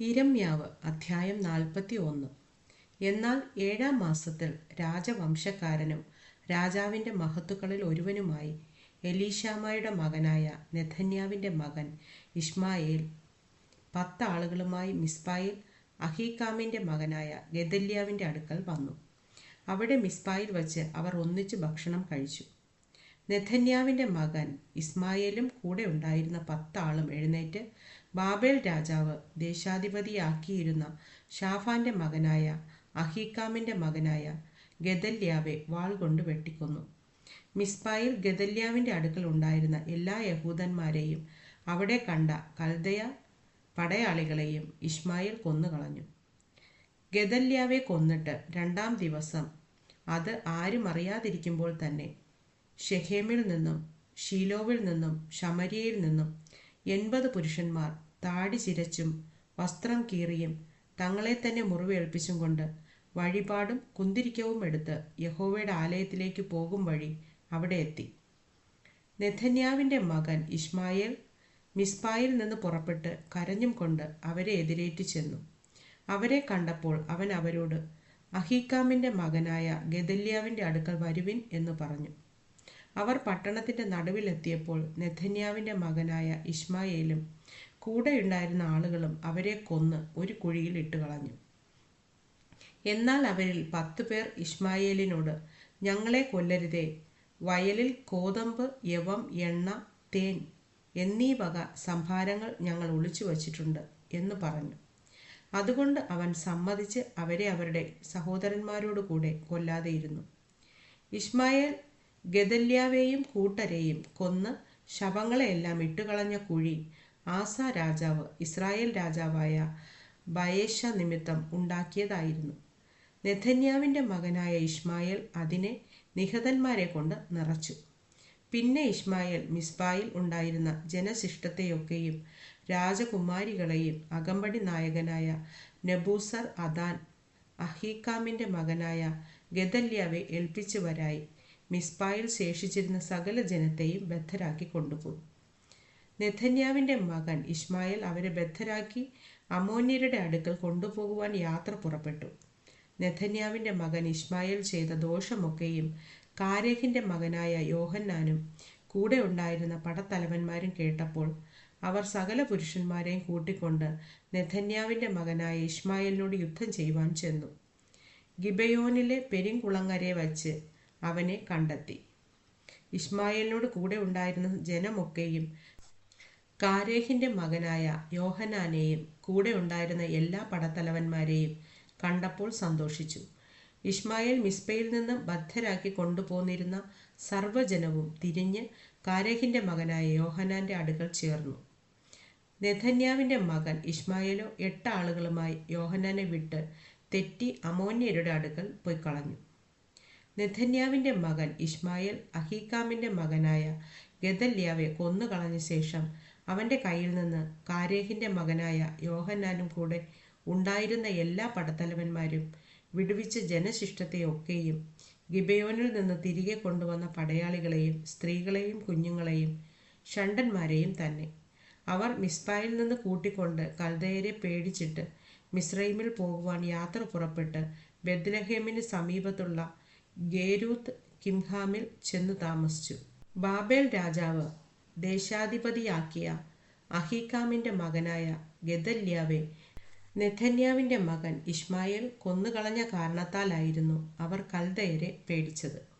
ഇരമ്യാവ് അധ്യായം നാൽപ്പത്തി ഒന്ന് എന്നാൽ ഏഴാം മാസത്തിൽ രാജവംശക്കാരനും രാജാവിന്റെ മഹത്തുക്കളിൽ ഒരുവനുമായി എലീഷാമായുടെ മകനായ നെഥന്യാവിന്റെ മകൻ ഇഷ്മായേൽ പത്താളുകളുമായി മിസ്ബായിൽ അഹീകാമിന്റെ മകനായ ഗദല്യാവിന്റെ അടുക്കൽ വന്നു. അവിടെ മിസ്ബായിൽ വച്ച് അവർ ഒന്നിച്ച് ഭക്ഷണം കഴിച്ചു. നെഥന്യാവിന്റെ മകൻ ഇസ്മായേലും കൂടെ ഉണ്ടായിരുന്ന പത്താളും എഴുന്നേറ്റ് ബാബേൽ രാജാവ് ദേശാധിപതിയാക്കിയിരുന്ന ഷാഫാന്റെ മകനായ അഹീക്കാമിന്റെ മകനായ ഗദല്യാവെ വാൾ കൊണ്ട് വെട്ടിക്കൊന്നു. മിസ്പായിൽ ഗദല്യാവിന്റെ അടുക്കൽ ഉണ്ടായിരുന്ന എല്ലാ യഹൂദന്മാരെയും അവിടെ കണ്ട കൽദയ പടയാളികളെയും ഇസ്മായിൽ കൊന്നുകളഞ്ഞു. ഗദല്യാവെ കൊന്നിട്ട് രണ്ടാം ദിവസം അത് ആരും അറിയാതിരിക്കുമ്പോൾ തന്നെ ഷെഹേമിൽ നിന്നും ഷീലോവിൽ നിന്നും ഷമരിയയിൽ നിന്നും എൺപത് പുരുഷന്മാർ താടി ചിരച്ചും വസ്ത്രം കീറിയും തങ്ങളെ തന്നെ മുറിവേൽപ്പിച്ചും കൊണ്ട് വഴിപാടും കുന്തിരിക്കവും എടുത്ത് യഹോവയുടെ ആലയത്തിലേക്ക് പോകും വഴി അവിടെ എത്തി. നെഥന്യാവിന്റെ മകൻ ഇസ്മായേൽ മിസ്പായിൽ നിന്ന് പുറപ്പെട്ട് കരഞ്ഞും കൊണ്ട് അവരെ എതിരേറ്റു ചെന്നു. അവരെ കണ്ടപ്പോൾ അവൻ അവരോട് അഹീക്കാമിന്റെ മകനായ ഗദല്യാവിന്റെ അടുക്കൽ വരുവിൻ എന്ന് പറഞ്ഞു. അവർ പട്ടണത്തിന്റെ നടുവിലെത്തിയപ്പോൾ നെഥന്യാവിന്റെ മകനായ ഇസ്മായേലും കൂടെയുണ്ടായിരുന്ന ആളുകളും അവരെ കൊന്ന് ഒരു കുഴിയിൽ ഇട്ടുകളഞ്ഞു എന്നാൽ അവരിൽ പത്തു പേർ ഇസ്മായേലിനോട് ഞങ്ങളെ കൊല്ലരുതേ. വയലിൽ കോതമ്പ് യവം എണ്ണ തേൻ എന്നീ വക സംഭാരങ്ങൾ ഞങ്ങൾ ഒളിച്ചു വച്ചിട്ടുണ്ട് എന്ന് പറഞ്ഞു. അതുകൊണ്ട് അവൻ സമ്മതിച്ച് അവരെ അവരുടെ സഹോദരന്മാരോട് കൂടെ കൊല്ലാതെയിരുന്നു ഇസ്മായേൽ ഗദല്യാവേയും കൂട്ടരെയും കൊന്ന് ശവങ്ങളെയെല്ലാം ഇട്ടുകളഞ്ഞ കുഴി ആസ രാജാവ് ഇസ്രായേൽ രാജാവായ ബയേഷ നിമിത്തം ഉണ്ടാക്കിയതായിരുന്നു. നെഥന്യാവിന്റെ മകനായ ഇഷ്മായേൽ അതിനെ നിഹതന്മാരെ കൊണ്ട് നിറച്ചു. പിന്നെ ഇഷ്മായേൽ മിസ്ബായിൽ ഉണ്ടായിരുന്ന ജനശിഷ്ടത്തെയൊക്കെയും രാജകുമാരികളെയും അകമ്പടി നായകനായ നബൂസർ അദാൻ അഹീക്കാമിന്റെ മകനായ ഗദല്യാവെ ഏൽപ്പിച്ചു വരായി മിസ്ബായിൽ ശേഷിച്ചിരുന്ന സകല ജനത്തെയും ബദ്ധരാക്കി കൊണ്ടുപോയി. നെഥന്യാവിന്റെ മകൻ ഇസ്മായേൽ അവരെ ബദ്ധരാക്കി അമോന്യരുടെ അടുക്കൽ കൊണ്ടുപോകുവാൻ യാത്ര പുറപ്പെട്ടു. നെഥന്യാവിന്റെ മകൻ ഇസ്മായേൽ ചെയ്ത ദോഷമൊക്കെയും കാരേഹിന്റെ മകനായ യോഹന്നാനും കൂടെ ഉണ്ടായിരുന്ന പടത്തലവന്മാരും കേട്ടപ്പോൾ അവർ സകല പുരുഷന്മാരെയും കൂട്ടിക്കൊണ്ട് നെഥന്യാവിന്റെ മകനായ ഇസ്മായേലിനോട് യുദ്ധം ചെയ്യുവാൻ ചെന്നു. ഗിബയോനിലെ പെരിങ്കുളങ്ങരെ വച്ച് അവനെ കണ്ടെത്തി. ഇസ്മായേലിനോട് കൂടെ ഉണ്ടായിരുന്ന ജനമൊക്കെയും കാരേഹിന്റെ മകനായ യോഹനാനെയും കൂടെ ഉണ്ടായിരുന്ന എല്ലാ പടത്തലവന്മാരെയും കണ്ടപ്പോൾ സന്തോഷിച്ചു. ഇസ്മായേൽ മിസ്ബയിൽ നിന്ന് ബദ്ധരാക്കി കൊണ്ടുപോന്നിരുന്ന സർവജനവും തിരിഞ്ഞ് കാരേഹിന്റെ മകനായ യോഹനാന്റെ അടുക്കൽ ചേർന്നു. നെഥന്യാവിന്റെ മകൻ ഇസ്മായേലോ എട്ട് ആളുകളുമായി യോഹനാനെ വിട്ട് തെറ്റി അമോന്യരുടെ അടുക്കൽ പോയി കളഞ്ഞു. നെഥന്യാവിന്റെ മകൻ ഇസ്മായേൽ അഹീകാമിന്റെ മകനായ ഗദല്യാവെ കൊന്നുകളഞ്ഞ ശേഷം അവന്റെ കയ്യിൽ നിന്ന് കാരേഹിന്റെ മകനായ യോഹന്നാനും കൂടെ ഉണ്ടായിരുന്ന എല്ലാ പടത്തലവന്മാരും വിടുവിച്ച ജനശിഷ്ടത്തെയൊക്കെയും ഗിബയോനിൽ നിന്ന് തിരികെ കൊണ്ടുവന്ന പടയാളികളെയും സ്ത്രീകളെയും കുഞ്ഞുങ്ങളെയും ഷണ്ടന്മാരെയും തന്നെ. അവർ മിസ്ബായിൽ നിന്ന് കൂട്ടിക്കൊണ്ട് കൽദയരെ പേടിച്ചിട്ട് മിസ്രൈമിൽ പോകുവാൻ യാത്ര പുറപ്പെട്ട് ബദ്ലഹേമിന് സമീപത്തുള്ള ഗേരൂത്ത് കിംഹാമിൽ ചെന്ന് താമസിച്ചു. ബാബേൽ രാജാവ് ദേശാധിപതിയാക്കിയ അഹീക്കാമിന്റെ മകനായ ഗദല്യാവെ നെഥന്യാവിന്റെ മകൻ ഇഷ്മായേൽ കൊന്നുകളഞ്ഞ കാരണത്താലായിരുന്നു അവർ കൽദയരെ പേടിച്ചത്.